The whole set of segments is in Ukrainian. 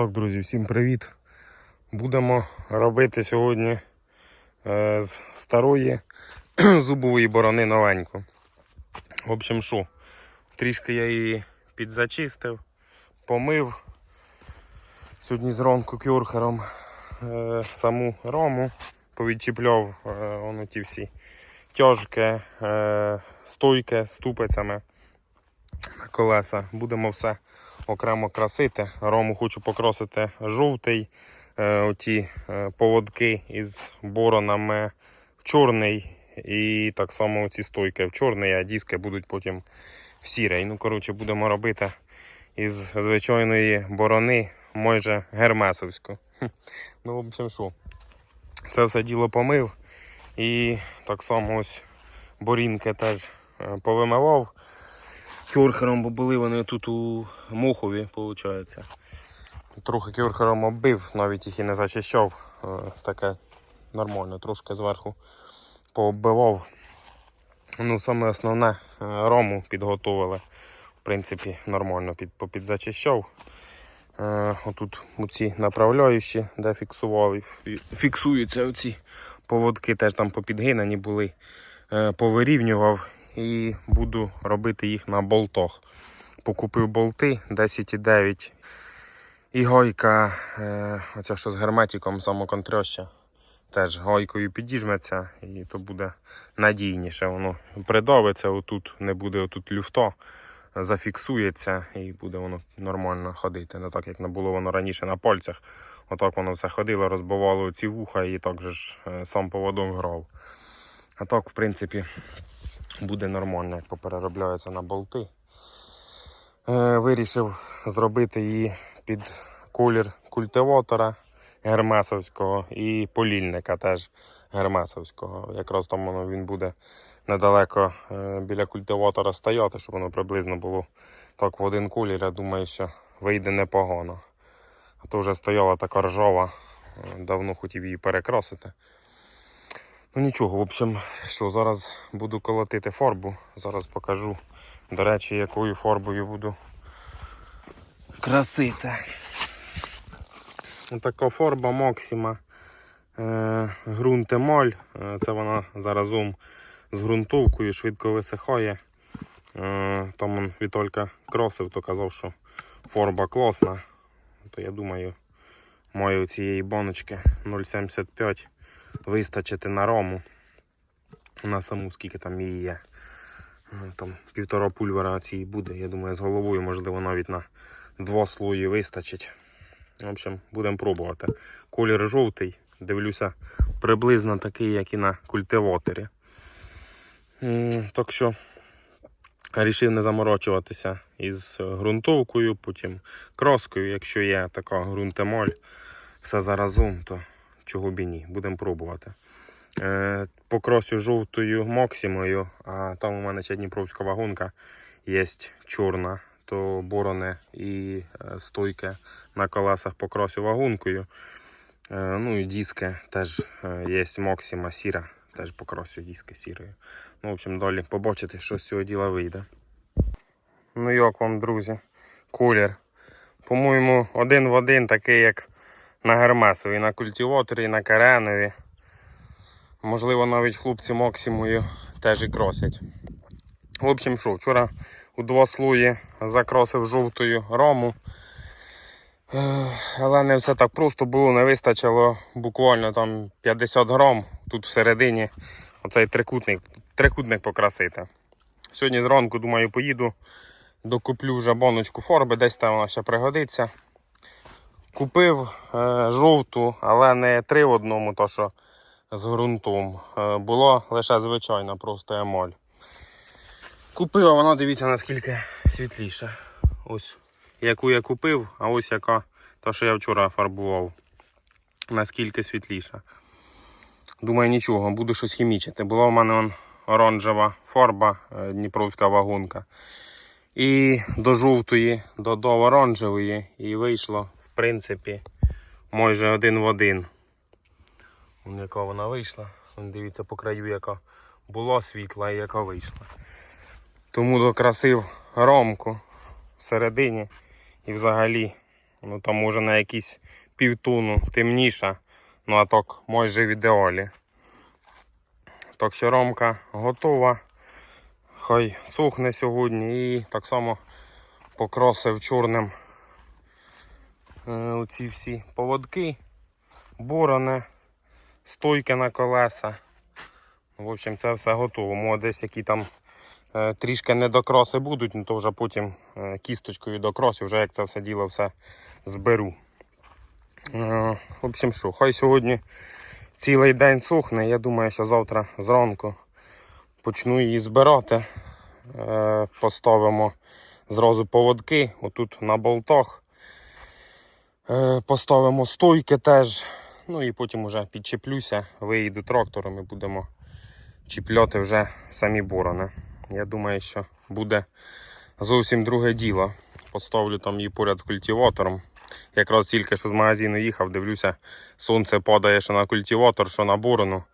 Так, друзі, всім привіт. Будемо робити сьогодні е, з старої зубової борони новеньку. В общем, що, трішки я її підзачистив, помив. Сьогодні зранку кюрхером е, саму рому повідчіпляв е, воно ті всі тяжки, е, стойки з ступицями на колеса. Будемо все окремо красити. Рому хочу покрасити жовтий. Е, оті е, поводки із боронами в чорний. І так само ці стойки в чорний, а диски будуть потім в сірий. Ну, коротше, будемо робити із звичайної борони, майже гермесовську. Ну, в общем, що. Це все діло помив. І так само ось борінки теж е, повимивав кюрхером, бо були вони тут у Мохові, виходить. Трохи кюрхером оббив, навіть їх і не зачищав. Е, Таке нормально, трошки зверху пооббивав. Ну, саме основне, е, рому підготовили. В принципі, нормально під, попідзачищав. Е, Отут оці направляючі, де фіксували, фіксуються оці поводки, теж там попідгинані були. Повирівнював і буду робити їх на болтах. Покупив болти 10,9 і гойка, е, оця що з герметиком самоконтрьоща. Теж гойкою підіжметься і то буде надійніше. Воно придавиться, отут не буде отут люфто, зафіксується і буде воно нормально ходити. Не так, як не було воно раніше на пальцях. Отак воно все ходило, розбивало ці вуха і так же ж е, сам поводом грав. А так, в принципі, буде нормально, як попереробляється на болти. Е, вирішив зробити її під колір культиватора гермесовського і полільника теж гермесовського. Якраз там він буде недалеко е, біля культиватора стояти, щоб воно приблизно було так в один колір. Я думаю, що вийде непогано. А то вже стояла така ржава, е, давно хотів її перекрасити. Ну нічого, в общем, що зараз буду колотити фарбу. Зараз покажу, до речі, якою фарбою буду красити. Така фарба Максима е, ґрунт. Е, це вона заразом з ґрунтовкою швидко висихає. Е, там он Вітолька кросив, то казав, що фарба класна. То я думаю, маю цієї баночки 0,75 вистачити на рому. На саму, скільки там її є. Ну, Там півтора пульвера цієї буде. Я думаю, з головою, можливо, навіть на два слої вистачить. В общем, будемо пробувати. Колір жовтий, дивлюся, приблизно такий, як і на культиваторі. Так що вирішив не заморочуватися із ґрунтовкою, потім краскою, якщо є така ґрунтемоль, все заразом, то чого б і ні, будемо пробувати. Е, Покросю жовтою Максимою, а там у мене ще Дніпровська вагонка є чорна, то борони і е, стойки на колесах покросю вагонкою. Е, Ну і диски теж є Максима сіра, теж покросю диски сірою. Ну, в общем, далі побачите, що з цього діла вийде. Ну як вам, друзі, колір. По-моєму, один в один такий, як на Гермесові, на культиваторі, на Каренові. Можливо, навіть хлопці Максимою теж і кросять. В общем, що, вчора у два слої закрасив жовтою рому. Але не все так просто було, не вистачило буквально там 50 грам тут всередині оцей трикутник, трикутник покрасити. Сьогодні зранку, думаю, поїду, докуплю вже баночку фарби, десь там вона ще пригодиться. Купив е, жовту, але не три в одному, то що з ґрунтом. Е, було лише звичайна, просто емоль. Купив, а вона дивіться наскільки світліша. Ось яку я купив, а ось яка та, що я вчора фарбував. Наскільки світліша. Думаю, нічого, буду щось хімічити. Була в мене он оранжева фарба, е, дніпровська вагонка. І до жовтої додав оранжевої і вийшло, принципі, майже один в один. Вон яка вона вийшла. Вон дивіться по краю, яка була світла і яка вийшла. Тому докрасив ромку всередині і взагалі Ну там може на якісь півтуну темніша. Ну а так майже в ідеалі. Так що ромка готова. Хай сухне сьогодні і так само покросив чорним оці всі поводки, борони, стойки на колеса. В общем, це все готово. Може десь які там е, трішки недокроси будуть, ну то вже потім е, кісточкою докросю, вже як це все діло все зберу. Е, в общем, що, хай сьогодні цілий день сухне. Я думаю, що завтра зранку почну її збирати. Е, поставимо зразу поводки, отут на болтах. Е, поставимо стойки теж. Ну і потім вже підчеплюся, виїду трактором і будемо чіпляти вже самі борони. Я думаю, що буде зовсім друге діло. Поставлю там її поряд з культиватором. Якраз тільки що з магазину їхав, дивлюся, сонце падає що на культиватор, що на борону,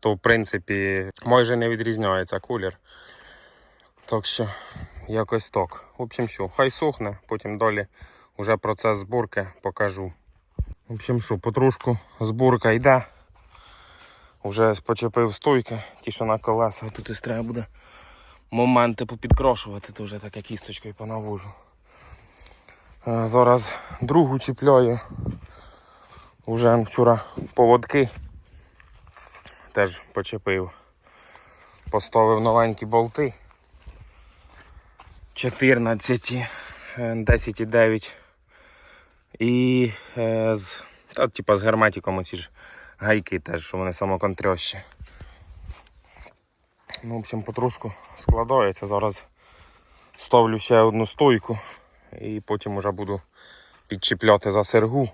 то в принципі майже не відрізняється колір. Так що якось так. В общем, що, хай сохне, потім далі вже процес зборки покажу. В общем, що, потрошку зборка йде. Вже почепив стойки, ті, що на колеса, тут ось треба буде моменти попідкрошувати, то вже таке кісточкою понавожу. Е, Зараз другу чіпляю. Уже вчора поводки теж почепив. Поставив новенькі болти. 14, е, 10,9 і е, з, та, типа, з герметиком оці ж гайки теж, що вони самоконтрьощі. Ну, в общем, потрошку складається. Зараз ставлю ще одну стойку і потім вже буду підчіпляти за сергу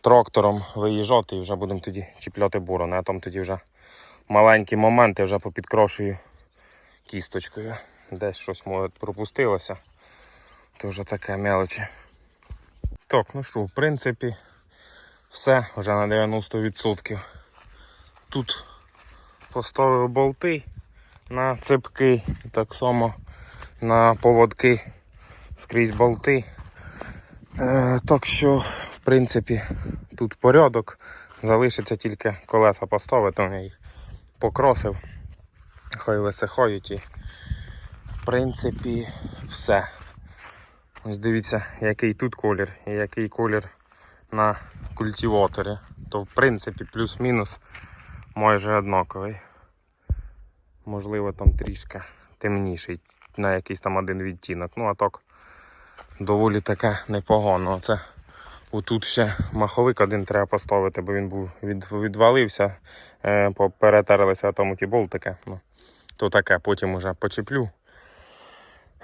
трактором виїжджати і вже будемо тоді чіпляти борони. А там тоді вже маленькі моменти вже попідкрошую кісточкою. Десь щось може пропустилося. То вже таке мелочі. Так, ну що, в принципі, все вже на 90%. Тут поставив болти на цепки, і так само на поводки скрізь болти. Е, так що, в принципі, тут порядок. Залишиться тільки колеса поставити, я їх покросив. Хай висихають і в принципі все. Ось дивіться, який тут колір і який колір на культиваторі. То в принципі плюс-мінус майже однаковий. Можливо там трішки темніший на якийсь там один відтінок. Ну а так доволі таке непогано. Це отут ще маховик один треба поставити, бо він був від, відвалився, е, перетерлися тому ті болтики. Ну, то таке, потім уже почеплю.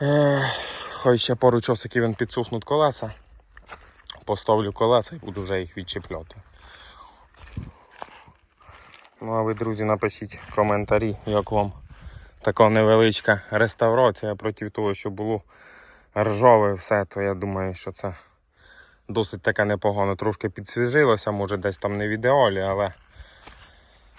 Е, хай ще пару часиків він підсухнуть колеса. Поставлю колеса і буду вже їх відчіпляти. Ну а ви, друзі, напишіть коментарі, як вам така невеличка реставрація проти того, що було ржаве все, то я думаю, що це досить таке непогано. Трошки підсвіжилося, може десь там не в ідеалі, але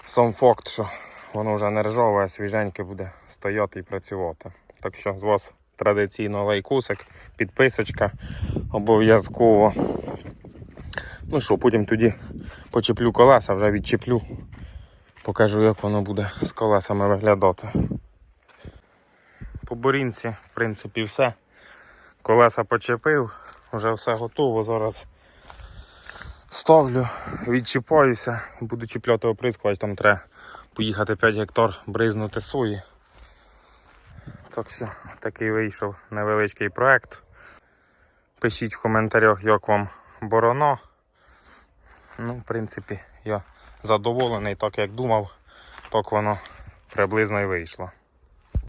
сам факт, що воно вже не ржаве, а свіженьке буде стояти і працювати. Так що з вас традиційно лайкусик, підписочка обов'язково. Ну що, потім тоді почеплю колеса, вже відчеплю. Покажу, як воно буде з колесами виглядати. По борінці, в принципі, все. Колеса почепив, вже все готово. Зараз ставлю, відчіпаюся буду чіпляти оприскувач, там треба поїхати 5 гектар бризнути сої. Так що такий вийшов невеличкий проект. Пишіть в коментарях, як вам бороно. Ну, в принципі, я задоволений, так як думав, так воно приблизно і вийшло.